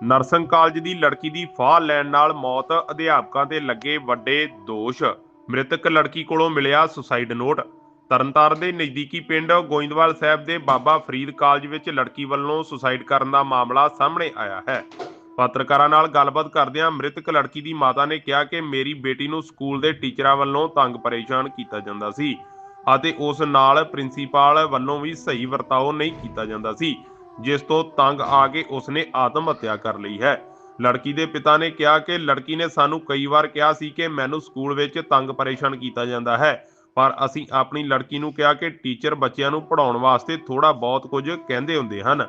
Nursing college ਦੀ ਲੜਕੀ ਦੀ ਫਾਹ ਲੈਣ ਨਾਲ ਮੌਤ, ਅਧਿਆਪਕਾਂ ਤੇ ਲੱਗੇ ਵੱਡੇ ਦੋਸ਼। ਮ੍ਰਿਤਕ ਲੜਕੀ ਕੋਲੋਂ ਮਿਲਿਆ ਸੁਸਾਈਡ ਨੋਟ। ਤਰਨਤਾਰਨ ਦੇ ਨਜ਼ਦੀਕੀ ਪਿੰਡ ਗੋਇੰਦਵਾਲ ਸਾਹਿਬ ਦੇ ਬਾਬਾ ਫਰੀਦ ਕਾਲਜ ਵਿੱਚ ਲੜਕੀ ਵੱਲੋਂ ਸੁਸਾਈਡ ਕਰਨ ਦਾ ਮਾਮਲਾ ਸਾਹਮਣੇ ਆਇਆ ਹੈ। ਪੱਤਰਕਾਰਾਂ ਨਾਲ ਗੱਲਬਾਤ ਕਰਦਿਆਂ ਮ੍ਰਿਤਕ ਲੜਕੀ ਦੀ ਮਾਤਾ ਨੇ ਕਿਹਾ ਕਿ ਮੇਰੀ ਬੇਟੀ ਨੂੰ ਸਕੂਲ ਦੇ ਟੀਚਰਾਂ ਵੱਲੋਂ ਤੰਗ ਪਰੇਸ਼ਾਨ ਕੀਤਾ ਜਾਂਦਾ ਸੀ ਅਤੇ ਉਸ ਨਾਲ ਪ੍ਰਿੰਸੀਪਲ ਵੱਲੋਂ ਵੀ ਸਹੀ ਵਰਤਾਓ ਨਹੀਂ ਕੀਤਾ ਜਾਂਦਾ ਸੀ। ਜਿਸ ਤੋਂ ਤੰਗ ਆ ਕੇ ਉਸਨੇ ਆਤਮ ਹੱਤਿਆ ਕਰ ਲਈ ਹੈ। ਲੜਕੀ ਦੇ ਪਿਤਾ ਨੇ ਕਿਹਾ ਕਿ ਲੜਕੀ ਨੇ ਸਾਨੂੰ ਕਈ ਵਾਰ ਕਿਹਾ ਸੀ ਕਿ ਮੈਨੂੰ ਸਕੂਲ ਵਿੱਚ ਤੰਗ ਪਰੇਸ਼ਾਨ ਕੀਤਾ ਜਾਂਦਾ ਹੈ, ਪਰ ਅਸੀਂ ਆਪਣੀ ਲੜਕੀ ਨੂੰ ਕਿਹਾ ਕਿ ਟੀਚਰ ਬੱਚਿਆਂ ਨੂੰ ਪੜਾਉਣ ਵਾਸਤੇ ਥੋੜਾ ਬਹੁਤ ਕੁਝ ਕਹਿੰਦੇ ਹੁੰਦੇ ਹਨ।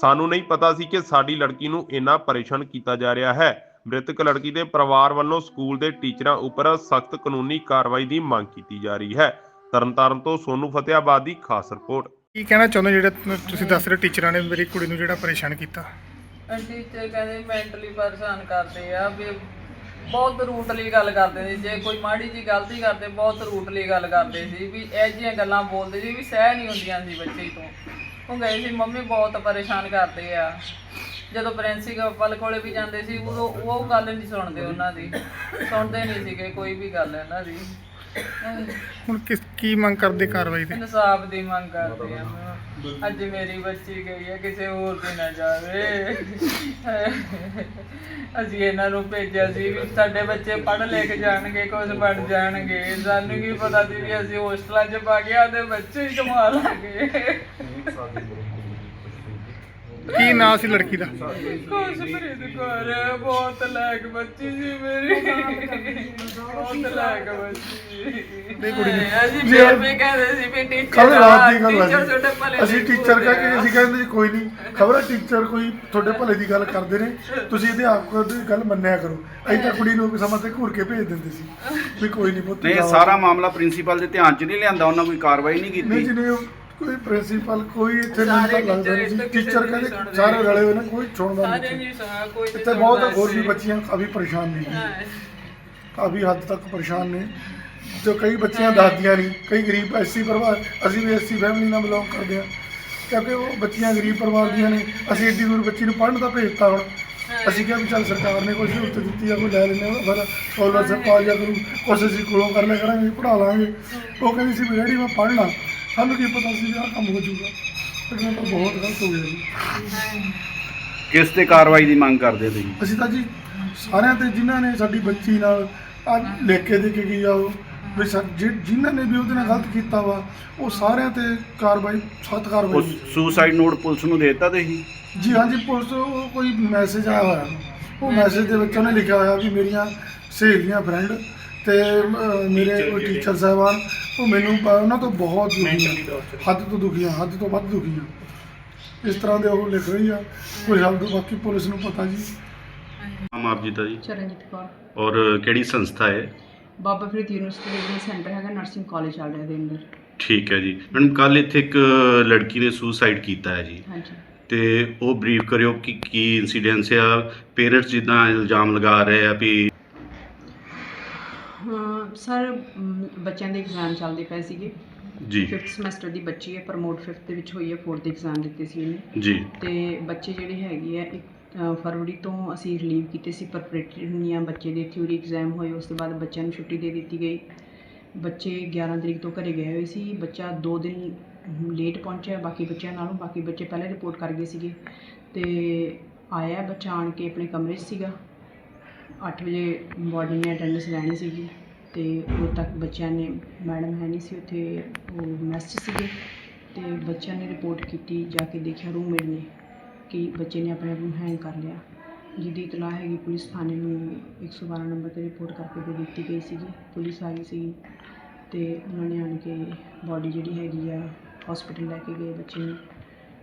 ਸਾਨੂੰ ਨਹੀਂ ਪਤਾ ਸੀ ਕਿ ਸਾਡੀ ਲੜਕੀ ਨੂੰ ਇੰਨਾ ਪਰੇਸ਼ਾਨ ਕੀਤਾ ਜਾ ਰਿਹਾ ਹੈ। ਮ੍ਰਿਤਕ ਲੜਕੀ ਦੇ ਪਰਿਵਾਰ ਵੱਲੋਂ ਸਕੂਲ ਦੇ ਟੀਚਰਾਂ ਉੱਪਰ ਸਖਤ ਕਾਨੂੰਨੀ ਕਾਰਵਾਈ ਦੀ ਮੰਗ ਕੀਤੀ ਜਾ ਰਹੀ ਹੈ। ਤਰਨਤਾਰਨ ਤੋਂ ਸੋਨੂ ਫਤਿਆਬਾਦ ਦੀ ਖਾਸ ਰਿਪੋਰਟ। ਕੀ ਕਹਿਣਾ ਚਾਹੁੰਦੇ ਹੋ ਜਿਹੜਾ ਤੁਸੀਂ ਦੱਸ ਰਹੇ ਹੋ ਟੀਚਰਾਂ ਨੇ ਮੇਰੀ ਕੁੜੀ ਨੂੰ ਜਿਹੜਾ ਪਰੇਸ਼ਾਨ ਕੀਤਾ? ਟੀਚਰ ਕਹਿੰਦੇ ਮੈਂਟਲੀ ਪਰੇਸ਼ਾਨ ਕਰਦੇ ਆ ਵੀ ਬਹੁਤ ਰੂਟਲੀ ਗੱਲ ਕਰਦੇ ਨੇ ਜੇ ਕੋਈ ਮਾੜੀ ਜੀ ਗਲਤੀ ਕਰਦੇ ਬਹੁਤ ਰੂਟਲੀ ਗੱਲ ਕਰਦੇ ਸੀ, ਵੀ ਇਹ ਜਿਹੀਆਂ ਗੱਲਾਂ ਬੋਲਦੇ ਸੀ ਵੀ ਸਹਿ ਨਹੀਂ ਹੁੰਦੀਆਂ ਸੀ ਬੱਚੇ ਤੋਂ। ਉਹ ਗਏ ਸੀ, ਮੰਮੀ ਬਹੁਤ ਪਰੇਸ਼ਾਨ ਕਰਦੇ ਆ। ਜਦੋਂ ਪ੍ਰਿੰਸੀਪਲ ਕੋਲੇ ਵੀ ਜਾਂਦੇ ਸੀ, ਉਦੋਂ ਉਹ ਗੱਲ ਨਹੀਂ ਸੁਣਦੇ ਉਹਨਾਂ ਦੀ, ਸੁਣਦੇ ਨਹੀਂ ਸੀਗੇ ਕੋਈ ਵੀ ਗੱਲ ਇਹਨਾਂ ਦੀ। ਹੁਣ ਕਿਸ ਕੀ ਮੰਗ ਕਰਦੇ ਕਾਰਵਾਈ ਤੇ ਇਨਸਾਫ ਦੀ ਮੰਗ ਕਰਦੇ ਆ ਅੱਜ ਮੇਰੀ ਬੱਚੀ ਗਈ ਹੈ ਕਿਸੇ ਹੋਰ ਤੇ ਨਾ ਜਾਵੇ। ਅਸੀਂ ਇਹਨਾਂ ਨੂੰ ਭੇਜਿਆ ਸੀ ਵੀ ਸਾਡੇ ਬੱਚੇ ਪੜ੍ਹ ਲਿਖ ਜਾਣਗੇ ਕੁਝ ਬਣ ਜਾਣਗੇ। ਸਾਨੂੰ ਕੀ ਪਤਾ ਸੀ ਵੀ ਅਸੀਂ ਹੋਸਟਲਾਂ 'ਚ ਪਾ ਗਿਆ ਤੇ ਬੱਚੇ ਹੀ ਕਮਾ ਲਾਂਗੇ। ਕੀ ਨਾਂ ਸੀ ਲੜਕੀ ਦਾ? ਖੁਸ਼ਪ੍ਰੀਤ ਕੌਰ ਬਹੁਤ ਲਾਇਕ ਬੱਚੀ ਸੀ ਮੇਰੀ। ਬਹੁਤ ਲਾਇਕ ਬੱਚੀ। ਨਹੀਂ ਕੁੜੀ ਨੂੰ- ਅਸੀਂ ਫੇਰ ਵੀ ਕਹਿੰਦੇ ਸੀ ਵੀ ਟੀਚਰ ਕੱਲ ਰਾਤ ਦੀ ਗੱਲ ਹੈ ਅਸੀਂ ਦੇ ਟੀਚਰ ਕਹਿ ਕੇ ਅਸੀਂ ਕਹਿੰਦੇ ਜੀ ਕੋਈ ਨਹੀਂ। ਖਬਰ ਹੈ ਟੀਚਰ ਕੋਈ ਤੁਹਾਡੇ ਭਲੇ ਦੀ ਗੱਲ ਕਰਦੇ ਨੇ। ਤੁਸੀਂ ਇਹਦੇ ਆਪ ਦੀ ਗੱਲ ਮੰਨਿਆ ਕਰੋ। ਅਸੀਂ ਤਾਂ ਕੁੜੀ ਨੂੰ ਸਮਾਂ ਤੇ ਘੂਰ ਕੇ ਭੇਜ ਦਿੰਦੇ ਸੀ ਵੀ ਕੋਈ ਨਹੀਂ ਪੁੱਤ ਨਹੀਂ ਇਹ ਜਾਓ। ਸਾਰਾ ਮਾਮਲਾ ਪ੍ਰਿੰਸੀਪਲ ਦੇ ਧਿਆਨ 'ਚ ਨਹੀਂ ਲਿਆਂਦਾ ਉਹਨਾਂ ਕੋਈ ਕਾਰਵਾਈ ਨਹੀਂ ਨਹੀਂ ਕੀਤੀ। ਜਿਹਨੇ ਕੋਈ ਪ੍ਰਿੰਸੀਪਲ ਕੋਈ ਇੱਥੇ ਸਾਰੇ ਮੈਨੂੰ ਲੱਗਦਾ ਨਹੀਂ teacher ਸੀ ਇੱਥੇ ਟੀਚਰ ਕਹਿੰਦੇ ਸਾਰੇ। ਰਲੇ ਹੋਏ ਨੇ ਕੋਈ ਸੁਣਦਾ ਸਾਰੇ ਨਹੀਂ ਨਹੀਂ ਸੁਣਾ ਕੋਈ ਨਹੀਂ ਇੱਥੇ ਬਹੁਤ ਸੁਣਦਾ। ਹੋਰ ਵੀ ਸੀ। ਬੱਚੀਆਂ ਕਾਫੀ ਪਰੇਸ਼ਾਨ ਨੇ ਹਾਂ। ਕਾਫੀ ਹੱਦ ਤੱਕ ਪਰੇਸ਼ਾਨ ਨੇ। ਜੋ ਕਈ ਬੱਚੀਆਂ ਦੱਸਦੀਆਂ ਨਹੀਂ ਕਈ ਗਰੀਬ ਐਸੀ ਪਰਿਵਾਰ ਅਸੀਂ ਵੀ ਐਸੀ ਫੈਮਿਲੀ ਨਾਲ ਬਿਲੋਂਗ ਕਰਦੇ ਹਾਂ। ਕਿਉਂਕਿ ਉਹ ਬੱਚੀਆਂ ਗਰੀਬ ਪਰਿਵਾਰ ਦੀਆਂ ਨੇ ਅਸੀਂ ਏਡੀ ਦੂਰ ਬੱਚੀ ਨੂੰ ਪੜ੍ਹਨ ਦਾ ਭੇਜਤਾ ਹੁਣ। ਅਸੀਂ ਕਿਹਾ ਵੀ ਚੱਲ ਸਰਕਾਰ ਨੇ ਕੋਈ ਸਹੂਲਤ ਦਿੱਤੀ ਆ ਕੋਈ ਲੈ ਲੈਂਦੇ ਹਾਂ ਫਿਰ ਸਕਾਲਰਸ਼ਿਪ ਆ ਜਾ ਕਰੂ ਕੁਛ ਅਸੀਂ ਕੋਲੋਂ ਕਰ ਲਿਆ ਕਰਾਂਗੇ ਪੜ੍ਹਾ ਲਾਂਗੇ। ਉਹ ਕਹਿੰਦੀ ਸੀ ਵੀ ਡੈਡੀ ਮੈਂ ਪੜ੍ਹਨਾ। ਸਾਨੂੰ ਕੀ ਪਤਾ ਸੀ ਵੀ ਆਹ ਕੰਮ ਹੋ ਜਾਊਗਾ। ਇਹ ਤਾਂ ਬਹੁਤ ਗਲਤ ਹੋ ਗਿਆ ਜੀ। ਕਿਸ ਤੇ ਕਾਰਵਾਈ ਦੀ ਮੰਗ ਕਰਦੇ ਤੁਸੀਂ? ਅਸੀਂ ਤਾਂ ਜੀ ਸਾਰਿਆਂ ਤੇ ਜਿਨ੍ਹਾਂ ਨੇ ਸਾਡੀ ਬੱਚੀ ਨਾਲ ਆ ਲਿਖ ਕੇ ਦੇ ਕੇ ਗਈ ਆ ਉਹ ਵੀ ਸਾ- ਜਿ- ਜਿਨ੍ਹਾਂ ਨੇ ਵੀ ਉਹਦੇ ਨਾਲ ਗਲਤ ਕੀਤਾ ਵਾ ਉਹ ਸਾਰਿਆਂ ਤੇ ਕਾਰਵਾਈ ਸਖਤ ਕਾਰਵਾਈ ਸੁਸਾਈਡ ਨੋਟ ਪੁਲਿਸ ਨੂੰ ਦੇ ਦਿੱਤਾ ਤੁਸੀਂ? ਜੀ ਹਾਂਜੀ ਪੁਲਿਸ ਉਹ ਕੋਈ ਮੈਸੇਜ ਆਇਆ ਹੋਇਆ। ਉਹ ਮੈਸੇਜ ਦੇ ਵਿੱਚ ਉਹਨੇ ਲਿਖਿਆ ਹੋਇਆ ਵੀ ਮੇਰੀਆਂ ਸਹੇਲੀਆਂ ਫਰੈਂਡ ਤੇ ਮੇਰੇ ਕੋਈ ਟੀਚਰ ਸਾਹਿਬਾਨ ਉਹ ਮੈਨੂੰ ਬ- ਉਹਨਾਂ ਤੋਂ ਬਹੁਤ ਦੁਖੀ ਆ। ਹੱਦ ਤੋਂ ਦੁਖੀ ਆ ਹੱਦ ਤੋਂ ਵੱਧ ਦੁਖੀ ਆ। ਇਸ ਤਰ੍ਹਾਂ ਦੇ ਉਹ ਲਿਖ ਰਹੀ ਆ। ਕੋਈ ਹੱਲ ਤੋਂ ਬਾਕੀ ਪੁਲਿਸ ਨੂੰ ਪਤਾ ਜੀ। ਨਾਮ ਆਪ ਜੀ। ਦਾ ਜੀ ਚਰਨਜੀਤ ਕੌਰ। ਔਰ ਕਿਹੜੀ ਸੰਸਥਾ ਹੈ? ਬਾਬਾ ਫਰੀਦ ਯੂਨੀਵਰਸਿਟੀ ਦੇ ਸੈਂਟਰ ਹੈਗਾ ਨਰਸਿੰਗ ਕਾਲਜ ਰਿਹਾ ਦੇ ਅੰਦਰ। ਠੀਕ ਹੈ ਜੀ। ਮੈਡਮ ਕੱਲ ਇੱਥੇ ਇੱਕ ਲੜਕੀ ਨੇ ਸੁਸਾਈਡ ਕੀਤਾ ਹੈ ਜੀ। ਹਾਂਜੀ। ਤੇ ਉਹ ਬਰੀਫ ਕਰਿਓ ਕਿ ਕੀ ਇਨਸੀਡੈਂਸ ਆ। ਪੇਰੈਂਟਸ ਜਿੱਦਾਂ ਇਲਜ਼ਾਮ ਲਗਾ ਰਹੇ ਆ ਵੀ ਸਰ ਬੱਚਿਆਂ ਦੇ ਐਗਜ਼ਾਮ ਚੱਲਦੇ ਪਏ ਸੀਗੇ। ਜੀ। 5th ਸਮੈਸਟਰ ਦੀ ਬੱਚੀ ਹੈ ਪ੍ਰਮੋਟ 5th ਦੇ ਵਿੱਚ ਹੋਈ ਹੈ 4th ਦੇ ਐਗਜ਼ਾਮ ਦਿੱਤੇ ਸੀ ਇਹਨੇ ਜੀ। ਤੇ ਬੱਚੇ ਜਿਹੜੇ ਹੈਗੇ ਆ ਇੱਕ ਫਰਵਰੀ ਤੋਂ ਅਸੀਂ ਰਿਲੀਵ ਕੀਤੇ ਸੀ ਪ੍ਰਪਰੇਟਰੀ ਹੁੰਦੀਆਂ ਬੱਚੇ ਦੇ ਥਿਊਰੀ ਐਗਜ਼ਾਮ ਹੋਏ ਉਸ ਤੋਂ ਬਾਅਦ ਬੱਚਿਆਂ ਨੂੰ ਛੁੱਟੀ ਦੇ ਦਿੱਤੀ ਗਈ। ਬੱਚੇ 11 ਤਰੀਕ ਤੋਂ ਘਰੇ ਗਏ ਹੋਏ ਸੀ ਬੱਚਾ 2 ਦਿਨ ਲੇਟ ਪਹੁੰਚਿਆ ਬਾਕੀ ਬੱਚਿਆਂ ਨਾਲੋਂ ਬਾਕੀ ਬੱਚੇ ਪਹਿਲੇ ਰਿਪੋਰਟ ਕਰ ਗਏ ਸੀਗੇ। ਤੇ ਆਇਆ ਬੱਚਾ ਆਣ ਕੇ ਆਪਣੇ ਕਮਰੇ 'ਚ ਸੀਗਾ। 8 ਵਜੇ ਨੇ ਅਟੈਂਡੈਂਸ ਲੈਣੀ ਸੀਗੀ। ਤੇ ਉਦੋਂ ਤੱਕ ਬੱਚਿਆਂ ਨੇ ਮੈਡਮ ਹੈ ਨਹੀਂ ਸੀ ਉੱਥੇ ਉਹ ਮੈਸ 'ਚ ਸੀਗੇ। ਤੇ ਬੱਚਿਆਂ ਨੇ ਰਿਪੋਰਟ ਕੀਤੀ ਜਾ ਕੇ ਦੇਖਿਆ ਰੂਮਮੇਟ ਨੇ ਕਿ ਬੱਚੇ ਨੇ ਆਪਣੇ ਆਪ ਨੂੰ ਹੈਂਗ ਕਰ ਲਿਆ। ਜਿਹਦੀ ਇਤਲਾਹ ਹੈਗੀ ਪੁਲਿਸ ਥਾਣੇ ਨੂੰ 112 ਨੰਬਰ ਤੇ ਰਿਪੋਰਟ ਕਰਕੇ ਦੇ ਦਿੱਤੀ ਗਈ ਸੀਗੀ। ਪੁਲਿਸ ਆ ਗਈ ਸੀ ਤੇ ਉਹਨਾਂ ਨੇ ਆਣ ਕੇ ਬਾਡੀ ਜਿਹੜੀ ਹੈਗੀ ਆ ਹਸਪੀਟਲ ਲੈ ਕੇ ਗਏ ਬੱਚੇ ਨੂੰ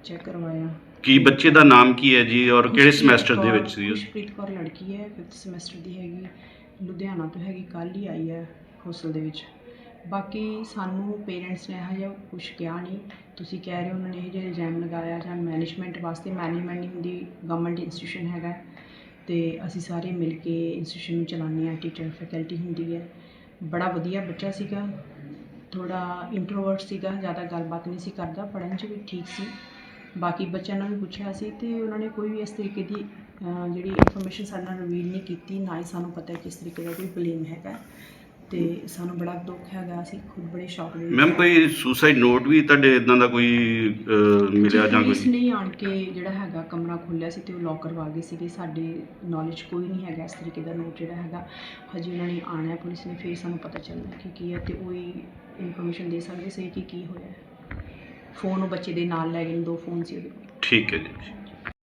ਚੈੱਕ ਕਰਵਾਇਆ। ਕੀ ਬੱਚੇ ਦਾ ਨਾਮ ਕੀ ਹੈ ਜੀ ਔਰ ਕਿਹੜੇ ਸਮੈਸਟਰ ਦੇ ਵਿੱਚ ਸੀ ਉਹ? ਖੁਸ਼ਪ੍ਰੀਤ ਕੌਰ ਲੜਕੀ ਹੈ 5th ਸਮੈਸਟਰ ਦੀ ਹੈਗੀ। ਲੁਧਿਆਣਾ ਤੋਂ ਹੈਗੀ, ਕੱਲ੍ਹ ਹੀ ਆਈ ਹੈ ਹੋਸਟਲ ਦੇ ਵਿੱਚ। ਬਾਕੀ ਸਾਨੂੰ ਪੇਰੈਂਟਸ ਨੇ ਇਹੋ ਜਿਹਾ ਕੁਛ ਕਿਹਾ ਨਹੀਂ। ਤੁਸੀਂ ਕਹਿ ਰਹੇ ਹੋ ਉਹਨਾਂ ਨੇ ਇਹੋ ਜਿਹਾ ਇਲਜ਼ਾਮ ਲਗਾਇਆ ਜਾਂ ਮੈਨੇਜਮੈਂਟ ਵਾਸਤੇ ਮੈਨੇਜਮੈਂਟ ਨਹੀਂ ਹੁੰਦੀ ਗਵਰਨਮੈਂਟ ਇੰਸਟੀਟਿਊਸ਼ਨ ਹੈਗਾ। ਅਤੇ ਅਸੀਂ ਸਾਰੇ ਮਿਲ ਕੇ ਇੰਸਟੀਟਿਊਸ਼ਨ ਨੂੰ ਚਲਾਉਂਦੇ ਹਾਂ ਟੀਚਰ ਫੈਕਲਟੀ ਹੁੰਦੀ ਹੈ। ਬੜਾ ਵਧੀਆ ਬੱਚਾ ਸੀਗਾ। ਥੋੜ੍ਹਾ ਇੰਟਰੋਵਰਟ ਸੀਗਾ, ਜ਼ਿਆਦਾ ਗੱਲਬਾਤ ਨਹੀਂ ਸੀ ਕਰਦਾ, ਪੜ੍ਹਨ 'ਚ ਵੀ ਠੀਕ ਸੀ। ਬਾਕੀ ਬੱਚਿਆਂ ਨੂੰ ਵੀ ਪੁੱਛਿਆ ਸੀ ਤੇ ਉਹਨਾਂ ਨੇ ਕੋਈ ਵੀ ਇਸ ਤਰੀਕੇ ਦੀ ਜਿਹੜੀ ਇਨਫੋਰਮੇਸ਼ਨ ਸਾਡੇ ਨਾਲ ਰਿਵੀਲ ਨਹੀਂ ਕੀਤੀ ਨਾ ਹੀ ਸਾਨੂੰ ਪਤਾ ਕਿਸ ਤਰੀਕੇ ਦਾ ਕੋਈ ਬਲੇਮ ਹੈਗਾ। ਤੇ ਸਾਨੂੰ ਬੜਾ ਦੁੱਖ ਹੈਗਾ ਅਸੀਂ ਖੁਦ ਬੜੇ ਸ਼ੌਕ ਦੇ ਵਿੱਚ ਮੈਮ। ਕੋਈ ਸੁਸਾਈਡ ਨੋਟ ਵੀ ਤੁਹਾਡੇ ਇਦਾਂ ਦਾ ਕੋਈ ਮਿਲਿਆ ਜਾਂ ਕੋਈ? ਨੇ ਆਣ ਕੇ ਜਿਹੜਾ ਹੈਗਾ ਕਮਰਾ ਖੋਲ੍ਹਿਆ ਸੀ ਤੇ ਉਹ ਲੋਕ ਕਰਵਾ ਗਏ ਸੀਗੇ। ਸਾਡੇ ਨੌਲੇਜ ਕੋਈ ਨਹੀਂ ਹੈਗਾ ਇਸ ਤਰੀਕੇ ਦਾ ਨੋਟ ਜਿਹੜਾ ਹੈਗਾ। ਹਜੇ ਉਹਨਾਂ ਨੇ ਆਣਾ ਹੈ ਪੁਲਿਸ ਨੇ ਫਿਰ ਸਾਨੂੰ ਪਤਾ ਚੱਲਣਾ ਕਿ ਕੀ ਹੈ ਤੇ ਉਹ ਇਨਫੋਰਮੇਸ਼ਨ ਦੇ ਸਕਦੇ ਸੀ ਕਿ ਕੀ ਹੋਇਆ ਫੋਨ ਉਹ ਬੱਚੇ ਦੇ ਨਾਲ ਲੈ ਗਏ ਨੇ, ਦੋ ਫੋਨ ਸੀ ਉਹਦੇ ਕੋਲ। ਠੀਕ ਹੈ ਜੀ।